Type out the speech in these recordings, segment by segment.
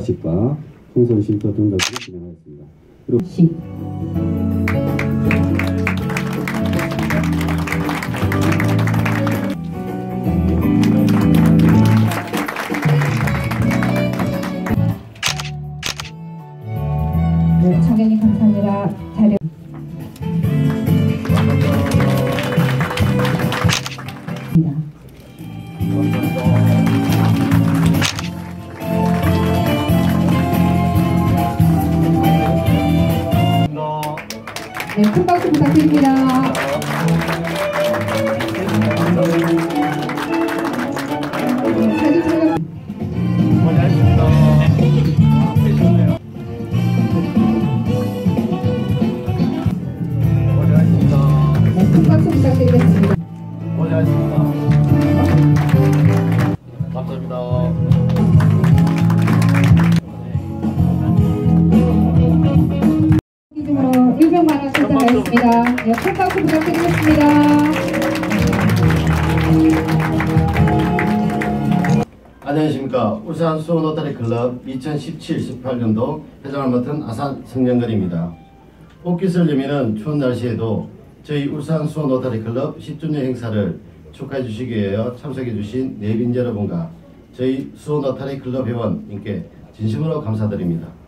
과식과 총선 쉼터 등록을 진행하였습니다. 그리고 네, 큰 박수 부탁드립니다. 선정하였습니다. 네, 큰 박수 부탁드리겠습니다. 안녕하십니까. 울산 수원로터리 클럽 2017-18년도 회장을 맡은 아산 성년걸입니다. 꽃깃을 여미는 추운 날씨에도 저희 울산 수원로터리 클럽 10주년 행사를 축하해 주시기 위해 참석해 주신 내빈 여러분과 저희 수원로터리 클럽 회원님께 진심으로 감사드립니다.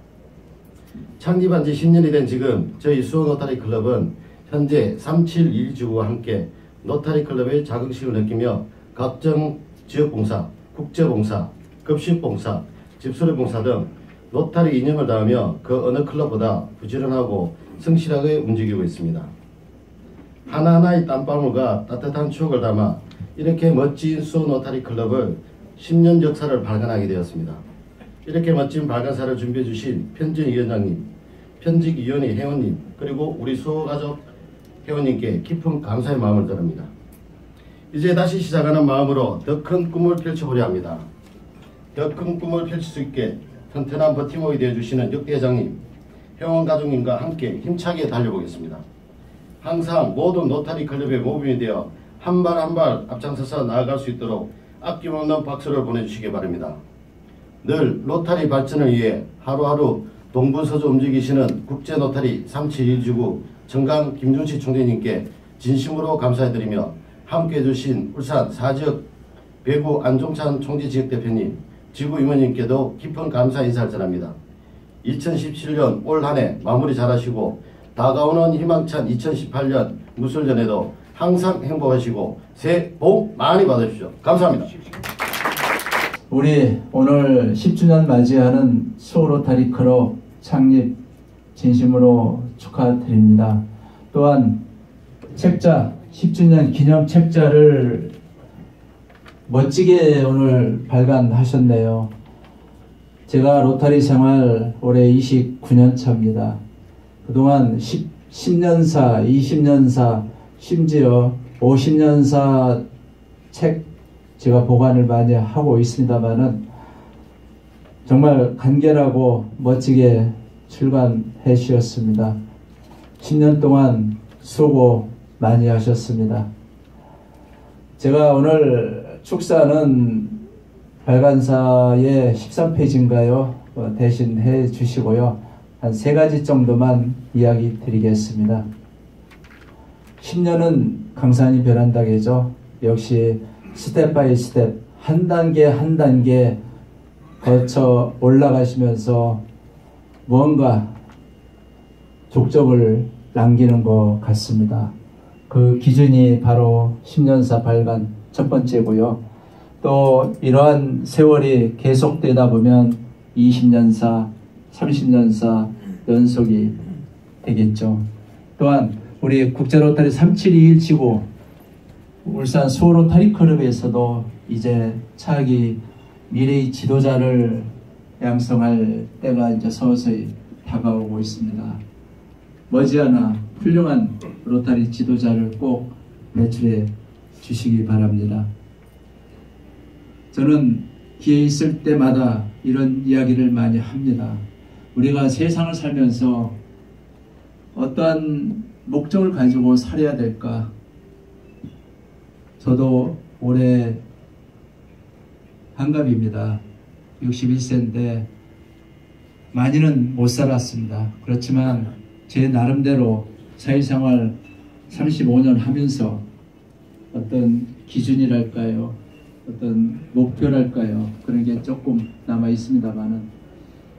창립한 지 10년이 된 지금 저희 수원로터리 클럽은 현재 371지구와 함께 로터리 클럽의 자긍심을 느끼며 각종 지역봉사, 국제봉사, 급식봉사, 집수리봉사 등 로타리 이념을 다하며 그 어느 클럽보다 부지런하고 성실하게 움직이고 있습니다. 하나하나의 땀방울과 따뜻한 추억을 담아 이렇게 멋진 수원 로타리 클럽을 10년 역사를 발간하게 되었습니다. 이렇게 멋진 발간사를 준비해 주신 편집위원장님, 편집위원회 회원님, 그리고 우리 수호가족 회원님께 깊은 감사의 마음을 드립니다. 이제 다시 시작하는 마음으로 더 큰 꿈을 펼쳐보려 합니다. 더 큰 꿈을 펼칠 수 있게 튼튼한 버팀목이 되어주시는 역대장님, 회원 가족님과 함께 힘차게 달려보겠습니다. 항상 모든 노타리 클럽의 모범이 되어 한 발 한 발 앞장서서 나아갈 수 있도록 아낌없는 박수를 보내주시기 바랍니다. 늘 로타리 발전을 위해 하루하루 동분서주 움직이시는 국제노타리 371지구 정강 김준식 총재님께 진심으로 감사해드리며 함께 해 주신 울산 사지역 배구 안종찬 총재지역대표님, 지구임원님께도 깊은 감사 인사를 전합니다. 2017년 올 한 해 마무리 잘하시고 다가오는 희망찬 2018년 무술년에도 항상 행복하시고 새해 복 많이 받으십시오. 감사합니다. 우리 오늘 10주년 맞이하는 수로타리 클럽 창립 진심으로 축하드립니다. 또한 책자 10주년 기념 책자를 멋지게 오늘 발간하셨네요. 제가 로타리 생활 올해 29년 차입니다. 그동안 10, 10년사, 20년사, 심지어 50년사 책 제가 보관을 많이 하고 있습니다만은 정말 간결하고 멋지게 출간해 주셨습니다. 10년 동안 수고 많이 하셨습니다. 제가 오늘 축사는 발간사의 13페이지인가요? 어, 대신 해 주시고요. 한 세 가지 정도만 이야기 드리겠습니다. 10년은 강산이 변한다겠죠. 역시 스텝 바이 스텝, 한 단계 한 단계 거쳐 올라가시면서 무언가 족적을 남기는 것 같습니다. 그 기준이 바로 10년사 발간 첫 번째고요. 또 이러한 세월이 계속되다 보면 20년사, 30년사 연속이 되겠죠. 또한 우리 국제로타리 3721 지구 울산 수호로 타리 클럽에서도 이제 차기 미래의 지도자를 양성할 때가 이제 서서히 다가오고 있습니다. 머지않아 훌륭한 로타리 지도자를 꼭 배출해 주시기 바랍니다. 저는 기회 있을 때마다 이런 이야기를 많이 합니다. 우리가 세상을 살면서 어떠한 목적을 가지고 살아야 될까? 저도 올해 한갑입니다. 61세인데 많이는 못 살았습니다. 그렇지만 제 나름대로 사회생활 35년 하면서 어떤 기준이랄까요? 어떤 목표랄까요? 그런 게 조금 남아 있습니다만은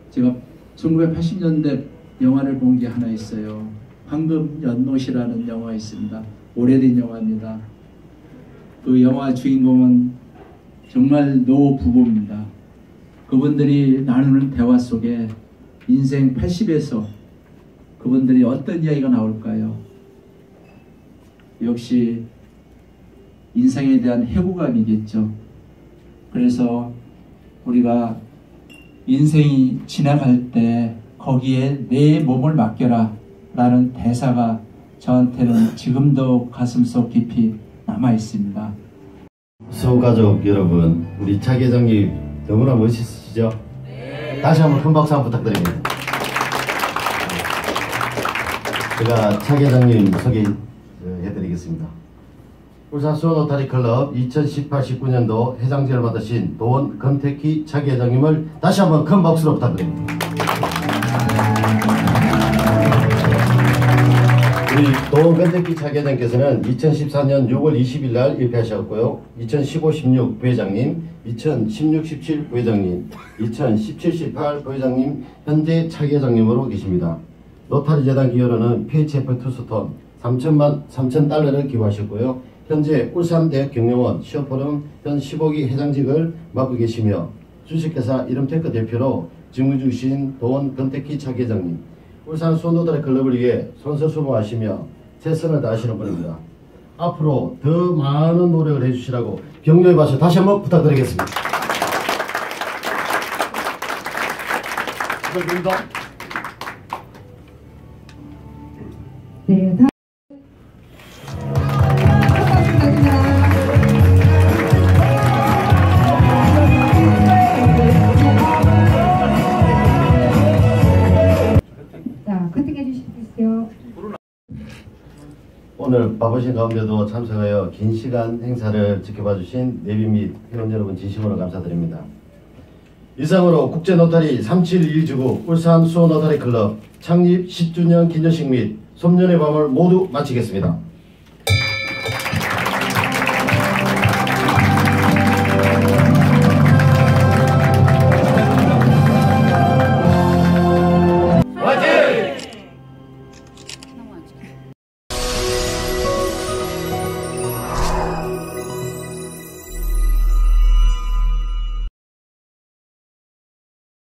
제가 1980년대 영화를 본 게 하나 있어요. 황금 연못이라는 영화 있습니다. 오래된 영화입니다. 그 영화 주인공은 정말 노 부부입니다. 그분들이 나누는 대화 속에 인생 80에서 그분들이 어떤 이야기가 나올까요? 역시 인생에 대한 해고감이겠죠. 그래서 우리가 인생이 지나갈 때 거기에 내 몸을 맡겨라 라는 대사가 저한테는 지금도 가슴속 깊이 남아 있습니다. 수호가족 여러분, 우리 차 계장님 너무나 멋있으시죠? 다시 한번 큰 박수 한번 부탁드립니다. 제가 차 계장님 소개해드리겠습니다. 울산 수원 오타리 클럽 2018-19년도 회장직을 맡으신 도원 금태키 차 계장님을 다시 한번 큰 박수로 부탁드립니다. 우리 도원 건택기 차계장께서는 2014년 6월 20일 날 입회하셨고요. 2015-16 부회장님, 2016-17 부회장님, 2017-18 부회장님, 현재 차계장님으로 계십니다. 로타리 재단 기여로는 PHF 투스톤 3천만 3천 달러를 기부하셨고요. 현재 울산대학 경영원 시어포럼 현 15기 회장직을 맡고 계시며 주식회사 이름테크 대표로 직무 중이신 도원 건택기 차계장님, 울산 수원도달의 클럽을 위해 선서수봉하시며 최선을 다하시는 분입니다. 앞으로 더 많은 노력을 해주시라고 격려의 박수 다시 한번 부탁드리겠습니다. 부탁드립니다. 네, 오늘 바쁘신 가운데도 참석하여 긴 시간 행사를 지켜봐 주신 내비 및 회원 여러분 진심으로 감사드립니다. 이상으로 국제 노타리 371주국 울산 수원 노타리 클럽 창립 10주년 기념식 및 송년의 밤을 모두 마치겠습니다.